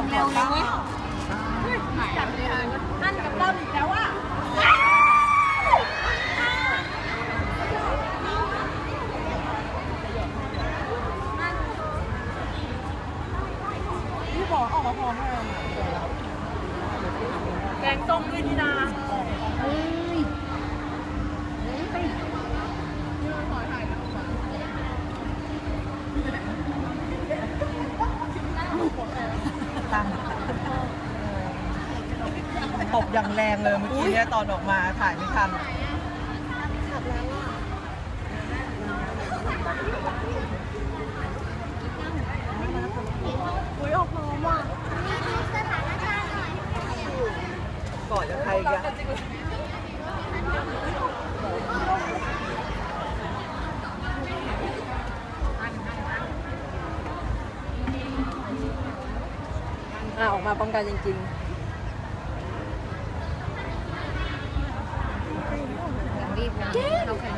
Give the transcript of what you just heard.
อย่างเร็วเลยเว้ยจับเลยนั่นกับเราอีกแล้วอะพี่บอกออกมาพร้อมกันแกงต้มด้วยนี่นาเฮ้ย ตั้ง ตบอย่างแรงเลยเมื่อกี้เนี่ยตอนออกมาถ่ายไม่ทัน อุ้ยออกพร้อมว่ะก่อนจะใครอีกันอะออกมาพร้อมกันจริงๆ รีบนะเราแข่ง